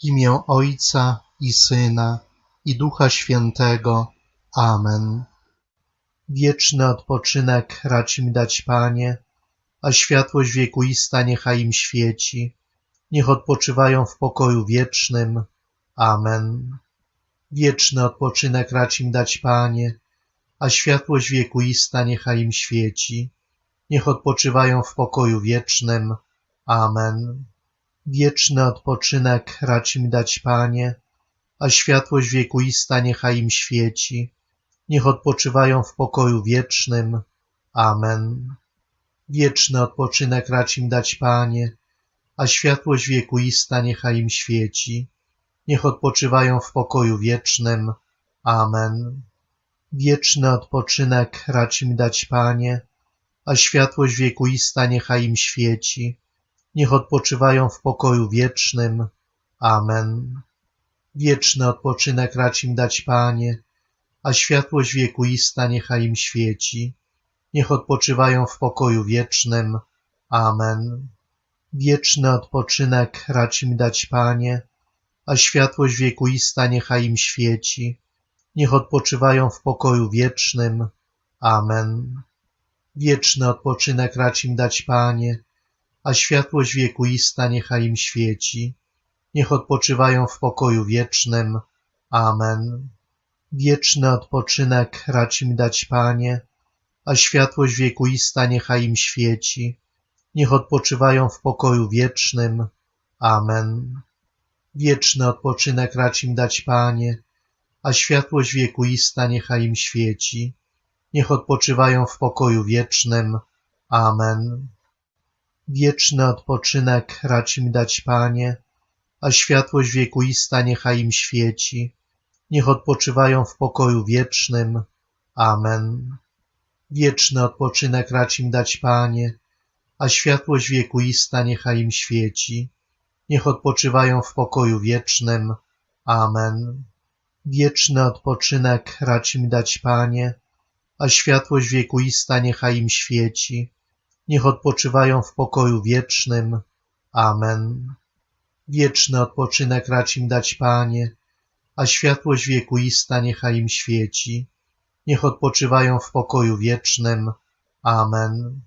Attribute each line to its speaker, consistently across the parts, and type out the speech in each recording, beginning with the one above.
Speaker 1: W imię Ojca i Syna i Ducha Świętego. Amen. Wieczny odpoczynek racz im dać, Panie, a światłość wiekuista niechaj im świeci. Niech odpoczywają w pokoju wiecznym. Amen. Wieczny odpoczynek racz im dać, Panie, a światłość wiekuista niechaj im świeci. Niech odpoczywają w pokoju wiecznym. Amen. Wieczny odpoczynek racz im dać, Panie, a światłość wiekuista niechaj im świeci. Niech odpoczywają w pokoju wiecznym. Amen. Wieczny odpoczynek racz im dać, Panie, a światłość wiekuista niechaj im świeci. Niech odpoczywają w pokoju wiecznym. Amen. Wieczny odpoczynek racz im dać, Panie, a światłość wiekuista niechaj im świeci. Niech odpoczywają w pokoju wiecznym. Amen. Wieczny odpoczynek racz im dać, Panie, a światłość wiekuista niechaj im świeci. Niech odpoczywają w pokoju wiecznym. Amen. Wieczny odpoczynek racz im dać, Panie, a światłość wiekuista niechaj im świeci. Niech odpoczywają w pokoju wiecznym. Amen. Wieczny odpoczynek racz im dać, Panie, a światłość wiekuista niechaj im świeci. Niech odpoczywają w pokoju wiecznym. Amen. Wieczny odpoczynek racz im dać, Panie, a światłość wiekuista niechaj im świeci. Niech odpoczywają w pokoju wiecznym. Amen. Wieczny odpoczynek racz im dać, Panie, a światłość wiekuista niechaj im świeci. Niech odpoczywają w pokoju wiecznym. Amen. Wieczny odpoczynek racz im dać, Panie, a światłość wiekuista niechaj im świeci. Niech odpoczywają w pokoju wiecznym. Amen. Wieczny odpoczynek racz im dać, Panie, a światłość wiekuista niechaj im świeci. Niech odpoczywają w pokoju wiecznym. Amen. Wieczny odpoczynek racz im dać, Panie, a światłość wiekuista niechaj im świeci. Niech odpoczywają w pokoju wiecznym. Amen. Wieczny odpoczynek racz im dać, Panie, a światłość wiekuista niechaj im świeci. Niech odpoczywają w pokoju wiecznym. Amen.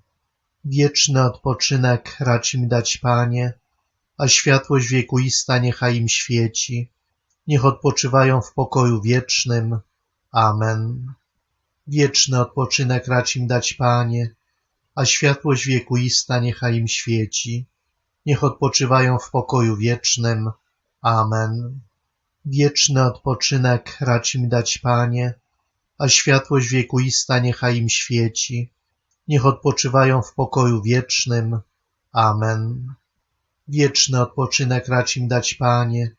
Speaker 1: Wieczny odpoczynek racz im dać, Panie, a światłość wiekuista niechaj im świeci. Niech odpoczywają w pokoju wiecznym. Amen. Wieczny odpoczynek racz im dać, Panie, a światłość wiekuista niechaj im świeci. Niech odpoczywają w pokoju wiecznym. Amen. Wieczny odpoczynek racz im dać, Panie, a światłość wiekuista niechaj im świeci. Niech odpoczywają w pokoju wiecznym. Amen. Wieczny odpoczynek racz im dać, Panie,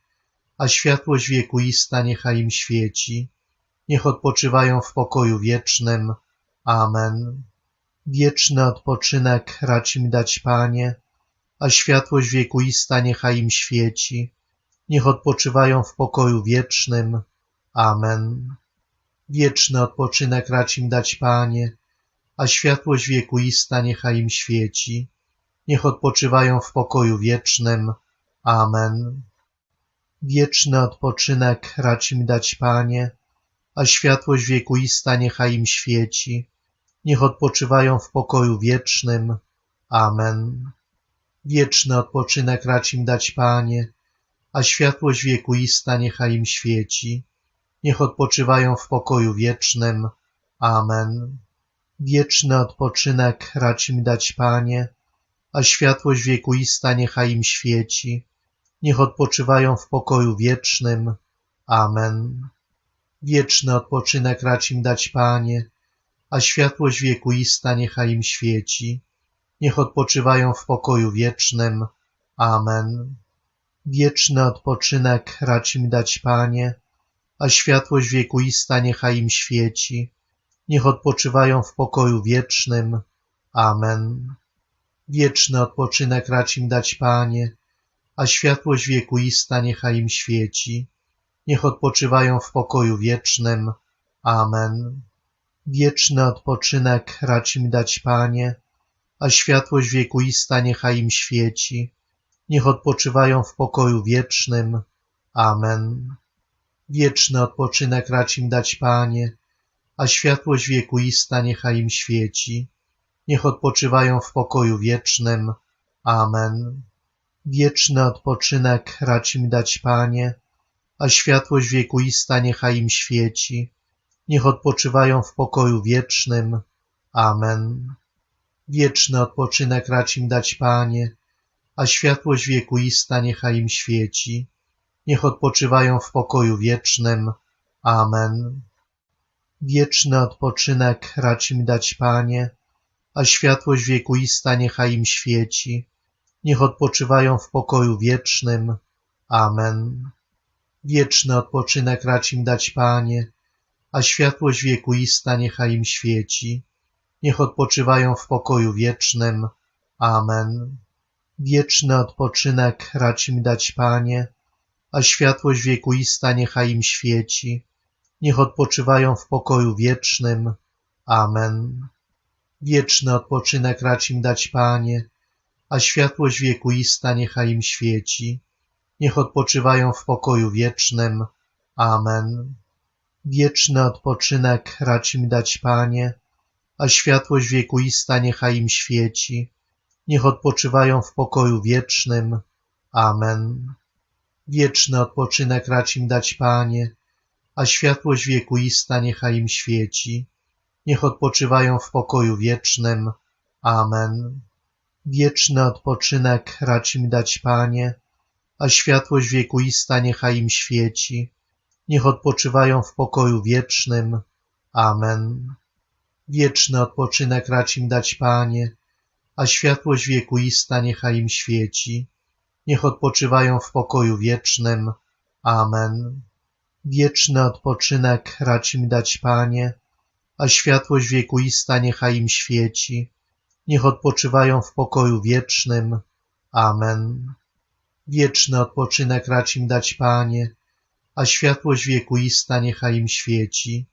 Speaker 1: a światłość wiekuista niechaj im świeci. Niech odpoczywają w pokoju wiecznym. Amen. Wieczny odpoczynek racz im dać, Panie, a światłość wiekuista niechaj im świeci. Niech odpoczywają w pokoju wiecznym. Amen. Wieczny odpoczynek racz im dać, Panie, a światłość wiekuista niechaj im świeci. Niech odpoczywają w pokoju wiecznym. Amen. Wieczny odpoczynek racz im dać, Panie, a światłość wiekuista niechaj im świeci. Niech odpoczywają w pokoju wiecznym. Amen. Wieczny odpoczynek racz im dać, Panie, a światłość wiekuista niechaj im świeci. Niech odpoczywają w pokoju wiecznym. Amen. Wieczny odpoczynek racz im dać, Panie, a światłość wiekuista niechaj im świeci. Niech odpoczywają w pokoju wiecznym. Amen. Wieczny odpoczynek racz im dać, Panie, a światłość wiekuista niechaj im świeci. Niech odpoczywają w pokoju wiecznym. Amen. Wieczny odpoczynek racz im dać, Panie, a światłość wiekuista niechaj im świeci. Niech odpoczywają w pokoju wiecznym. Amen. Wieczny odpoczynek racz im dać, Panie, a światłość wiekuista niechaj im świeci. Niech odpoczywają w pokoju wiecznym. Amen. Wieczny odpoczynek racz im dać, Panie, a światłość wiekuista niechaj im świeci. Niech odpoczywają w pokoju wiecznym. Amen. Wieczny odpoczynek racz im dać, Panie, a światłość wiekuista niechaj im świeci. Niech odpoczywają w pokoju wiecznym. Amen. Wieczny odpoczynek racz im dać, Panie, a światłość wiekuista niechaj im świeci. Niech odpoczywają w pokoju wiecznym. Amen. Wieczny odpoczynek racz im dać, Panie, a światłość wiekuista niechaj im świeci. Niech odpoczywają w pokoju wiecznym. Amen. Wieczny odpoczynek racz im dać, Panie, a światłość wiekuista niechaj im świeci. Niech odpoczywają w pokoju wiecznym. Amen. Wieczny odpoczynek racz im dać, Panie, a światłość wiekuista niechaj im świeci. Niech odpoczywają w pokoju wiecznym. Amen. Wieczny odpoczynek racz im dać, Panie, a światłość wiekuista niechaj im świeci. Niech odpoczywają w pokoju wiecznym. Amen. Wieczny odpoczynek racz im dać, Panie, a światłość wiekuista niechaj im świeci. Niech odpoczywają w pokoju wiecznym. Amen. Wieczny odpoczynek racz im dać, Panie, a światłość wiekuista niechaj im świeci. Niech odpoczywają w pokoju wiecznym. Amen. Wieczny odpoczynek racz im dać, Panie, a światłość wiekuista niechaj im świeci. Niech odpoczywają w pokoju wiecznym. Amen. Wieczny odpoczynek racz im dać, Panie, a światłość wiekuista niechaj im świeci. Niech odpoczywają w pokoju wiecznym. Amen. Wieczny odpoczynek racz im dać, Panie, a światłość wiekuista niechaj im świeci. Niech odpoczywają w pokoju wiecznym. Amen. Wieczny odpoczynek racz im dać, Panie, a światłość wiekuista niechaj im świeci. Niech odpoczywają w pokoju wiecznym. Amen. Wieczny odpoczynek racz im dać, Panie, a światłość wiekuista niechaj im świeci.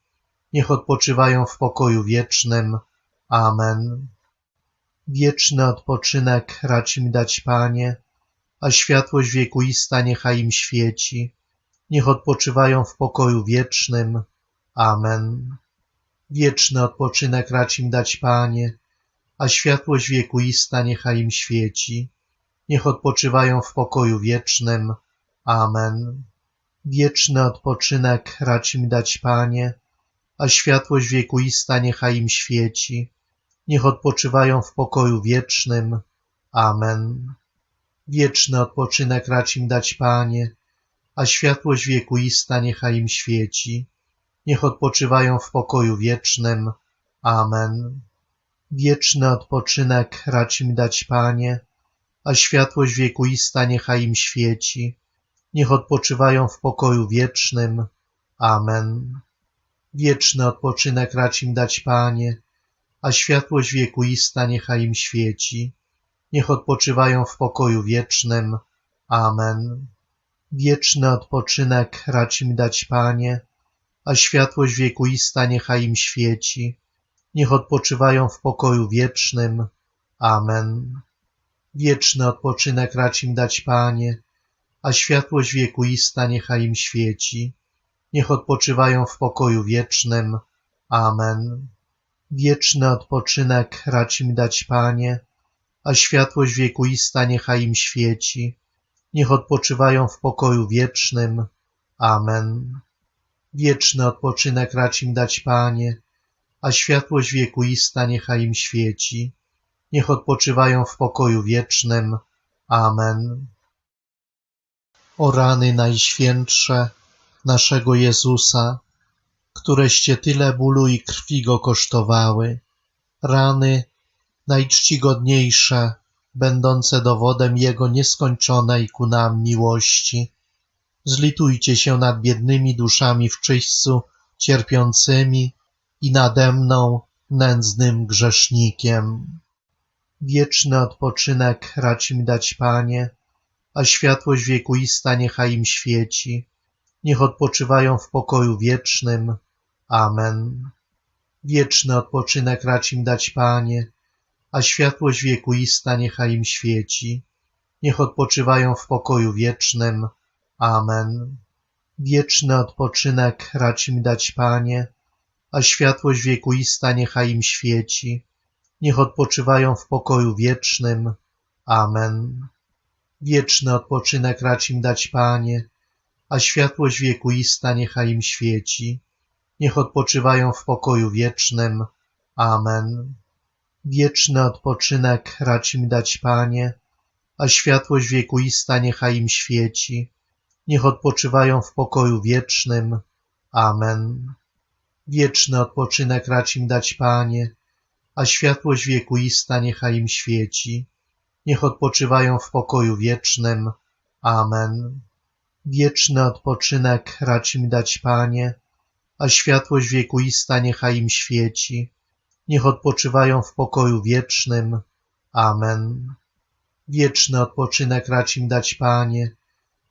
Speaker 1: Niech odpoczywają w pokoju wiecznym. Amen. Wieczny odpoczynek racz im dać, Panie, a światłość wiekuista niechaj im świeci. Niech odpoczywają w pokoju wiecznym. Amen. Wieczny odpoczynek racz im dać, Panie, a światłość wiekuista niechaj im świeci. Niech odpoczywają w pokoju wiecznym. Amen. Wieczny odpoczynek racz im dać, Panie, a światłość wiekuista niechaj im świeci. Niech odpoczywają w pokoju wiecznym. Amen. Wieczny odpoczynek racz im dać, Panie, a światłość wiekuista niechaj im świeci. Niech odpoczywają w pokoju wiecznym. Amen. Wieczny odpoczynek racz im dać, Panie, a światłość wiekuista niechaj im świeci. Niech odpoczywają w pokoju wiecznym. Amen. Wieczny odpoczynek racz im dać, Panie, a światłość wiekuista niechaj im świeci. Niech odpoczywają w pokoju wiecznym. Amen. Wieczny odpoczynek racz im dać, Panie, a światłość wiekuista niechaj im świeci. Niech odpoczywają w pokoju wiecznym. Amen. Wieczny odpoczynek racz im dać, Panie, a światłość wiekuista niechaj im świeci. Niech odpoczywają w pokoju wiecznym. Amen. Wieczny odpoczynek racz im dać, Panie, a światłość wiekuista niechaj im świeci. Niech odpoczywają w pokoju wiecznym. Amen. Wieczny odpoczynek racz im dać, Panie, a światłość wiekuista niechaj im świeci. Niech odpoczywają w pokoju wiecznym. Amen. O rany najświętsze naszego Jezusa, któreście tyle bólu i krwi go kosztowały, rany najczcigodniejsze, będące dowodem Jego nieskończonej ku nam miłości. Zlitujcie się nad biednymi duszami w czyśćcu cierpiącymi i nade mną, nędznym grzesznikiem. Wieczny odpoczynek racz mi dać, Panie, a światłość wiekuista niechaj im świeci. Niech odpoczywają w pokoju wiecznym. Amen. Wieczny odpoczynek racz im dać, Panie, a światłość wiekuista niechaj im świeci. Niech odpoczywają w pokoju wiecznym. Amen. Wieczny odpoczynek racz im dać, Panie, a światłość wiekuista niechaj im świeci. Niech odpoczywają w pokoju wiecznym. Amen. Wieczny odpoczynek racz im dać, Panie, a światłość wiekuista niechaj im świeci. Niech odpoczywają w pokoju wiecznym. Amen. Wieczny odpoczynek racz im dać, Panie, a światłość wiekuista niechaj im świeci. Niech odpoczywają w pokoju wiecznym. Amen. Wieczny odpoczynek racz im dać, Panie, a światłość wiekuista niechaj im świeci. Niech odpoczywają w pokoju wiecznym. Amen. Wieczny odpoczynek racz im dać, Panie, a światłość wiekuista niechaj im świeci. Niech odpoczywają w pokoju wiecznym. Amen. Wieczny odpoczynek racz im dać, Panie,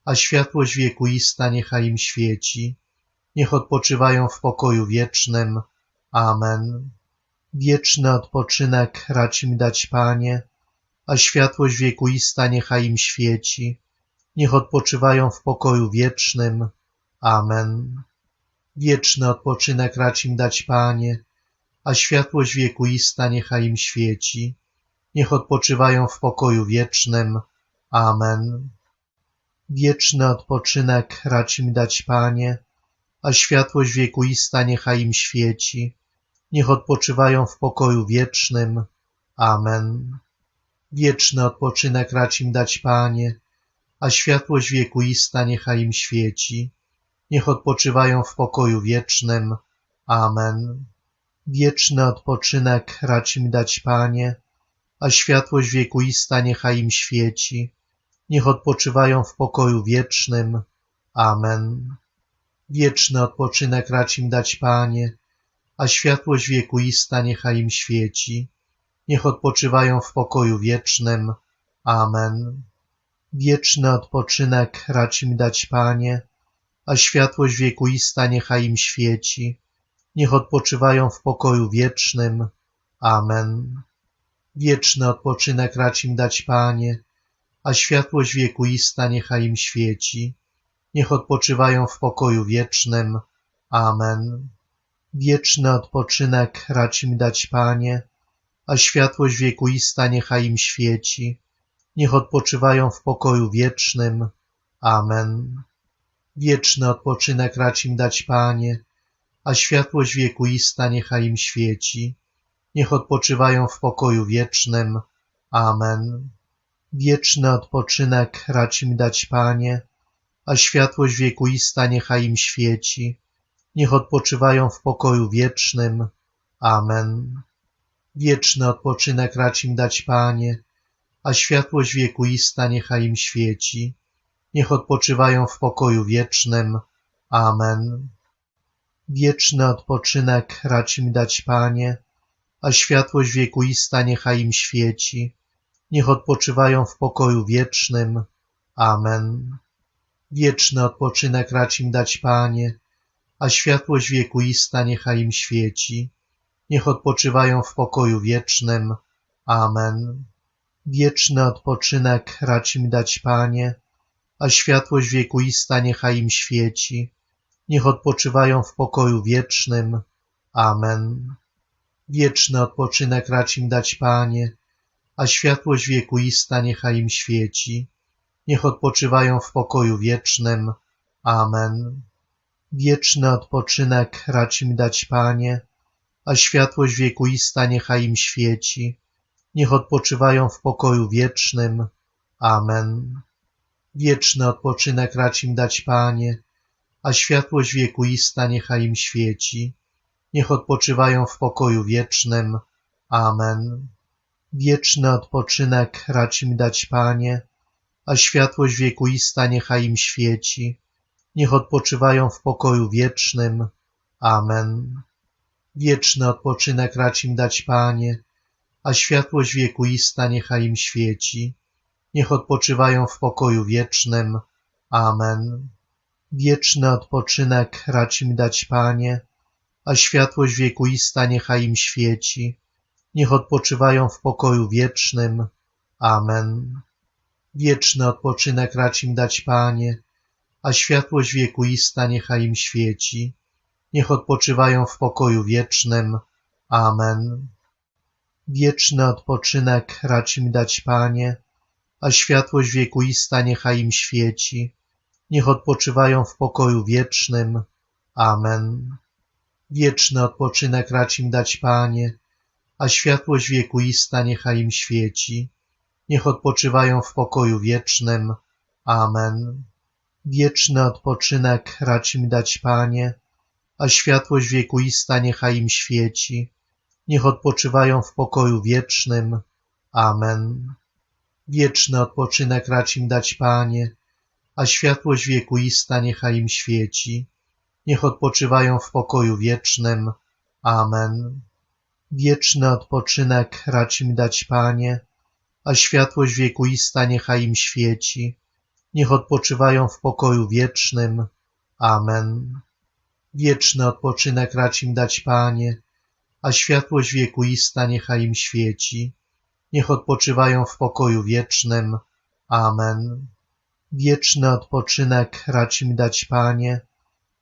Speaker 1: a światłość wiekuista niechaj im świeci. Niech odpoczywają w pokoju wiecznym. Amen. Wieczny odpoczynek racz im dać, Panie, a światłość wiekuista niechaj im świeci. Niech odpoczywają w pokoju wiecznym. Amen. Wieczny odpoczynek racz im dać, Panie, a światłość wiekuista niechaj im świeci. Niech odpoczywają w pokoju wiecznym. Amen. Wieczny odpoczynek racz im dać, Panie, a światłość wiekuista niechaj im świeci. Niech odpoczywają w pokoju wiecznym. Amen. Wieczny odpoczynek racz im dać, Panie, a światłość wiekuista niechaj im świeci. Niech odpoczywają w pokoju wiecznym. Amen. Wieczny odpoczynek racz im dać, Panie, a światłość wiekuista niechaj im świeci. Niech odpoczywają w pokoju wiecznym. Amen. Wieczny odpoczynek racz im dać, Panie, a światłość wiekuista niechaj im świeci. Niech odpoczywają w pokoju wiecznym. Amen. Wieczny odpoczynek racz im dać, Panie, a światłość wiekuista niechaj im świeci. Niech odpoczywają w pokoju wiecznym. Amen. Wieczny odpoczynek racz im dać, Panie, a światłość wiekuista niechaj im świeci. Niech odpoczywają w pokoju wiecznym. Amen. Wieczny odpoczynek racz im dać, Panie, a światłość wiekuista niechaj im świeci. Niech odpoczywają w pokoju wiecznym. Amen. Wieczny odpoczynek racz im dać, Panie, a światłość wiekuista niechaj im świeci. Niech odpoczywają w pokoju wiecznym. Amen. Wieczny odpoczynek racz im dać, Panie, a światłość wiekuista niechaj im świeci. Niech odpoczywają w pokoju wiecznym. Amen. Wieczny odpoczynek racz im dać, Panie, a światłość wiekuista niechaj im świeci. Niech odpoczywają w pokoju wiecznym. Amen. Wieczny odpoczynek racz im dać, Panie, a światłość wiekuista niechaj im świeci. Niech odpoczywają w pokoju wiecznym. Amen. Wieczny odpoczynek racz im dać, Panie, a światłość wiekuista niechaj im świeci. Niech odpoczywają w pokoju wiecznym. Amen. Wieczny odpoczynek racz im dać, Panie, a światłość wiekuista niechaj im świeci. Niech odpoczywają w pokoju wiecznym. Amen. Wieczny odpoczynek racz im dać, Panie, a światłość wiekuista niechaj im świeci. Niech odpoczywają w pokoju wiecznym. Amen. Wieczny odpoczynek racz im dać, Panie, a światłość wiekuista niechaj im świeci. Niech odpoczywają w pokoju wiecznym. Amen. Wieczny odpoczynek racz im dać, Panie, a światłość wiekuista niechaj im świeci. Niech odpoczywają w pokoju wiecznym. Amen. Wieczny odpoczynek racz im dać, Panie, a światłość wiekuista niechaj im świeci. Niech odpoczywają w pokoju wiecznym. Amen. Wieczny odpoczynek racz im dać, Panie, a światłość wiekuista niechaj im świeci. Niech odpoczywają w pokoju wiecznym. Amen. Wieczny odpoczynek racz im dać, Panie, a światłość wiekuista niechaj im świeci. Niech odpoczywają w pokoju wiecznym. Amen. Wieczny odpoczynek racz im dać, Panie, a światłość wiekuista niechaj im świeci. Niech odpoczywają w pokoju wiecznym. Amen. Wieczny odpoczynek racz im dać, Panie, a światłość wiekuista niechaj im świeci. Niech odpoczywają w pokoju wiecznym. Amen. Wieczny odpoczynek racz im dać, Panie, a światłość wiekuista niechaj im świeci. Niech odpoczywają w pokoju wiecznym. Amen. Wieczny odpoczynek racz im dać, Panie, a światłość wiekuista niechaj im świeci. Niech odpoczywają w pokoju wiecznym. Amen. Wieczny odpoczynek racz im dać, Panie, a światłość wiekuista niechaj im świeci. Niech odpoczywają w pokoju wiecznym. Amen. Wieczny odpoczynek racz im dać, Panie, a światłość wiekuista niechaj im świeci. Niech odpoczywają w pokoju wiecznym. Amen. Wieczny odpoczynek racz im dać, Panie, a światłość wiekuista niechaj im świeci. Niech odpoczywają w pokoju wiecznym. Amen. Wieczny odpoczynek racz im dać, Panie,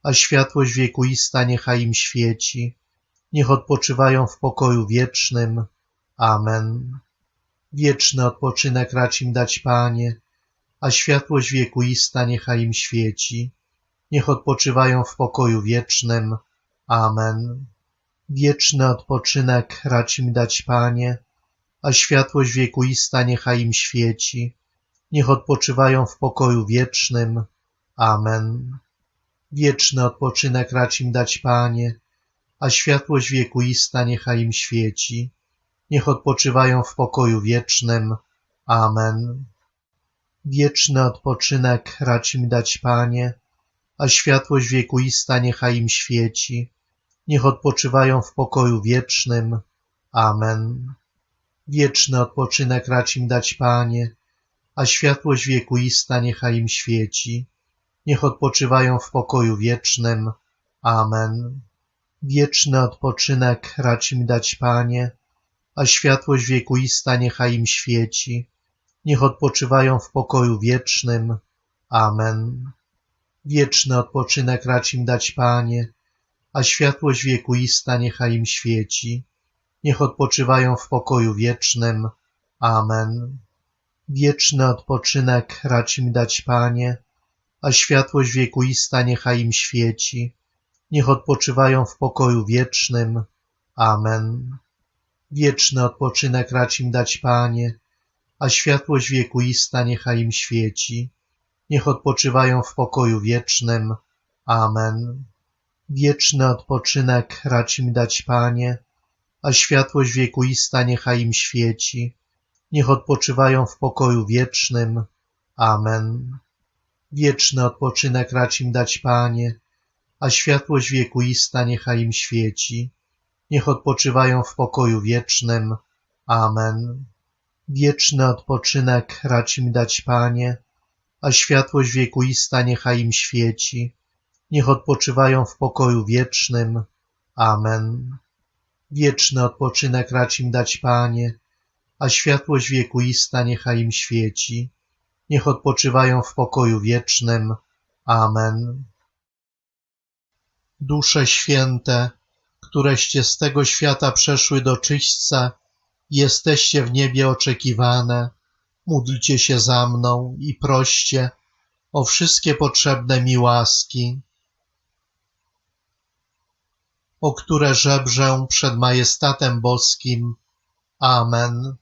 Speaker 1: a światłość wiekuista niechaj im świeci. Niech odpoczywają w pokoju wiecznym. Amen. Wieczny odpoczynek racz im dać, Panie, a światłość wiekuista niechaj im świeci. Niech odpoczywają w pokoju wiecznym. Amen. Wieczny odpoczynek racz im dać, Panie, a światłość wiekuista niechaj im świeci. Niech odpoczywają w pokoju wiecznym. Amen. Wieczny odpoczynek racz im dać, Panie, a światłość wiekuista niechaj im świeci. Niech odpoczywają w pokoju wiecznym. Amen. Wieczny odpoczynek racz im dać, Panie, a światłość wiekuista niechaj im świeci. Niech odpoczywają w pokoju wiecznym. Amen. Wieczny odpoczynek racz im dać, Panie, a światłość wiekuista niechaj im świeci. Niech odpoczywają w pokoju wiecznym. Amen. Wieczny odpoczynek racz im dać, Panie, a światłość wiekuista niechaj im świeci. Niech odpoczywają w pokoju wiecznym. Amen. Wieczny odpoczynek racz im dać, Panie, a światłość wiekuista niechaj im świeci. Niech odpoczywają w pokoju wiecznym. Amen. Wieczny odpoczynek racz im dać, Panie, a światłość wiekuista niechaj im świeci. Niech odpoczywają w pokoju wiecznym. Amen. Wieczny odpoczynek racz im dać, Panie, a światłość wiekuista niechaj im świeci. Niech odpoczywają w pokoju wiecznym. Amen. Wieczny odpoczynek racz im dać, Panie, a światłość wiekuista niechaj im świeci. Niech odpoczywają w pokoju wiecznym. Amen. Wieczny odpoczynek racz im dać, Panie, a światłość wiekuista niechaj im świeci. Niech odpoczywają w pokoju wiecznym. Amen. Wieczny odpoczynek racz im dać, Panie, a światłość wiekuista niechaj im świeci. Niech odpoczywają w pokoju wiecznym. Amen. Wieczny odpoczynek racz im dać, Panie, a światłość wiekuista niechaj im świeci. Niech odpoczywają w pokoju wiecznym. Amen. Dusze święte, któreście z tego świata przeszły do czyśćca, jesteście w niebie oczekiwane, módlcie się za mną i proście o wszystkie potrzebne mi łaski, o które żebrzę przed majestatem boskim. Amen.